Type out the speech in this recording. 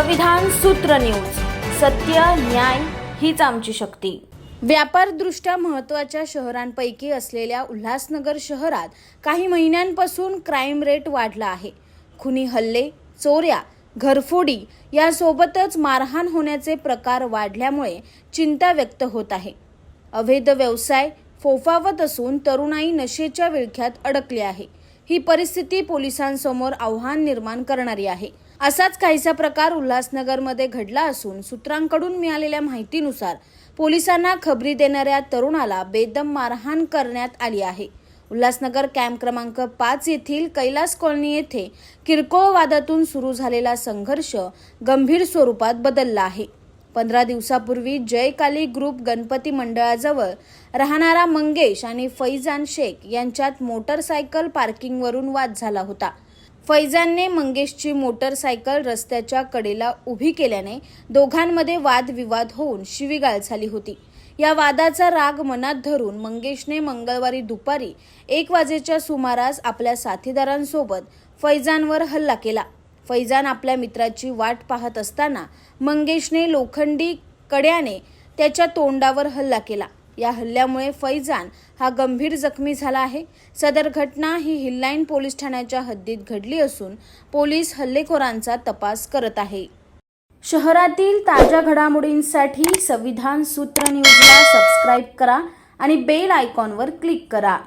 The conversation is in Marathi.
संविधान सूत्र न्यूज. सत्य न्याय हीच आमची शक्ती. व्यापारदृष्ट्या महत्त्वाच्या शहरांपैकी असलेल्या उल्हासनगर शहरात काही महिन्यांपासून क्राईम रेट वाढला आहे. खुनी हल्ले चोऱ्या घरफोडी यासोबतच मारहाण होण्याचे प्रकार वाढल्यामुळे चिंता व्यक्त होत आहे. अवैध व्यवसाय फोफावत असून तरुणाई नशेच्या विळख्यात अडकली आहे. ही परिस्थिती पोलिसांसमोर आव्हान निर्माण करणारी आहे. असाच काहीसा प्रकार उल्हासनगरमध्ये घडला असून सूत्रांकडून मिळालेल्या माहितीनुसार पोलिसांना खबरी देणाऱ्या तरुणाला बेदम मारहाण करण्यात आली आहे. उल्हासनगर कॅम्प क्रमांक पाच येथील कैलास कॉलनी येथे किरकोळ वादातून सुरू झालेला संघर्ष गंभीर स्वरूपात बदलला आहे. पंधरा दिवसापूर्वी जयकाली ग्रुप गणपती मंडळाजवळ राहणारा मंगेश आणि फैजान शेख यांच्यात मोटरसायकल पार्किंगवरून वाद झाला होता. फैजानने मंगेशची मोटरसायकल रस्त्याच्या कडेला उभी केल्याने दोघांमध्ये वादविवाद होऊन शिवीगाळ झाली होती. या वादाचा राग मनात धरून मंगेशने मंगळवारी दुपारी एक वाजेच्या सुमारास आपल्या साथीदारांसोबत फैजानवर हल्ला केला. फैजान आपल्या मित्राची वाट पाहत असताना मंगेशने लोखंडी कड्याने त्याच्या तोंडावर हल्ला केला. या हल्ल्यामुळे फैजान हा गंभीर जखमी झाला आहे. सदर घटना ही हिल्लाईन पोलीस ठाण्याच्या हद्दीत घडली असून पोलीस हल्लेखोरांचा तपास करत आहे. शहरातील ताज्या घडामोडींसाठी संविधान सूत्र न्यूजला सबस्क्राईब करा आणि बेल आयकॉनवर क्लिक करा.